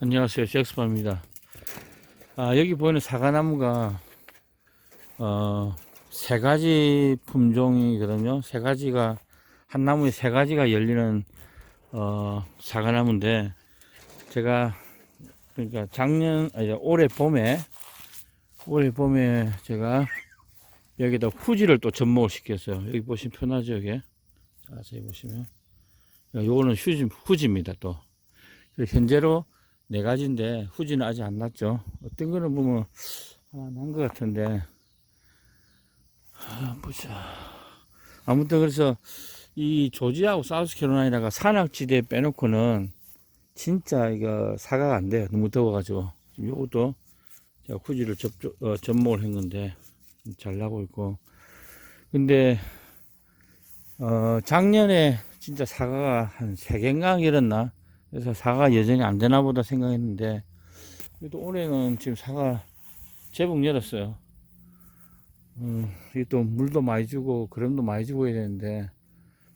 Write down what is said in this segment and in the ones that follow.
안녕하세요. 잭스파입니다. 아, 여기 보이는 사과나무가, 어, 세 가지 품종이거든요. 세 가지가, 한 나무에 세 가지가 열리는, 어, 사과나무인데, 제가, 그러니까 작년, 아니, 올해 봄에, 올해 봄에 제가 여기다 후지를 또 접목을 시켰어요. 여기 보시면 편하죠, 여기. 자세히 보시면. 요거는 휴지, 후지입니다, 또. 현재로 네 가지인데 후지는 아직 안 났죠. 어떤 거는 보면 하나 난 것 같은데 아, 보자. 아무튼 그래서 이 조지하고 사우스캐롤라이나가 산악지대 빼놓고는 진짜 이거 사과가 안 돼요. 너무 더워가지고 지금 요것도 제가 후지를 접, 어, 접목을 한 건데 잘 나고 있고 근데 어, 작년에 진짜 사과가 한세 개인가 이랬나 그래서 사과 여전히 안 되나 보다 생각했는데 그래도 올해는 지금 사과 제법 열었어요. 음, 이게 또 물도 많이 주고 그름도 많이 주고 해야 되는데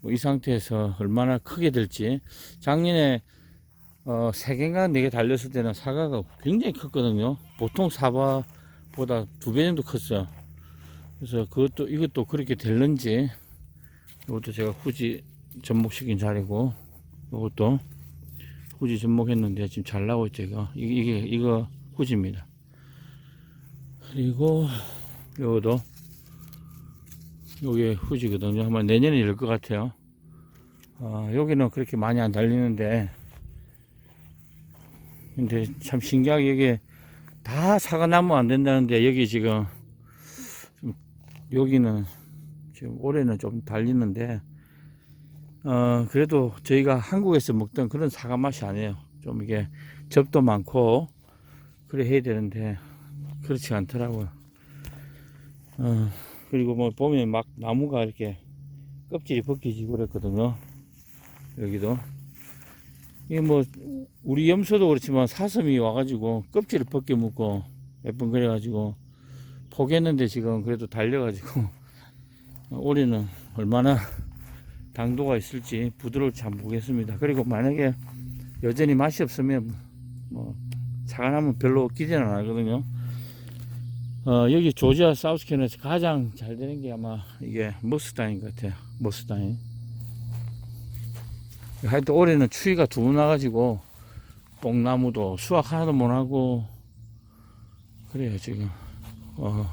뭐 이 상태에서 얼마나 크게 될지 작년에 어, 세 개인가 네개 달렸을 때는 사과가 굉장히 컸거든요. 보통 사과보다 두 배 정도 컸어요. 그래서 그것도 이것도 그렇게 될는지 이것도 제가 후지 접목시킨 자리고 이것도 후지 접목했는데 지금 잘 나오고 있죠 이거. 이게, 이거 후지입니다. 그리고 요것도 요게 후지거든요. 아마 내년에 열것 같아요. 어, 여기는 그렇게 많이 안 달리는데. 근데 참 신기하게 이게 다 사과나무 안 된다는데 여기 지금 좀 여기는 지금 올해는 좀 달리는데 어, 그래도 저희가 한국에서 먹던 그런 사과 맛이 아니에요. 좀 이게 접도 많고, 그래 해야 되는데, 그렇지 않더라고요. 어, 그리고 뭐 보면 막 나무가 이렇게 껍질이 벗겨지고 그랬거든요. 여기도. 이게 뭐, 우리 염소도 그렇지만 사슴이 와가지고 껍질을 벗겨 몇번 그래가지고 포기했는데 지금 그래도 달려가지고 올해는 얼마나 당도가 있을지 부드러울지 한번 보겠습니다. 그리고 만약에 여전히 맛이 없으면 뭐 사과나무 별로 기대는 안 하거든요. 어, 여기 조지아 사우스캐널에서 가장 잘 되는 게 아마 이게 머스다인 것 같아요. 머스다인. 하여튼 올해는 추위가 두 번 나가지고 뽕나무도 수확 하나도 못 하고 그래요 지금. 어,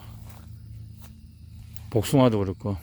복숭아도 그렇고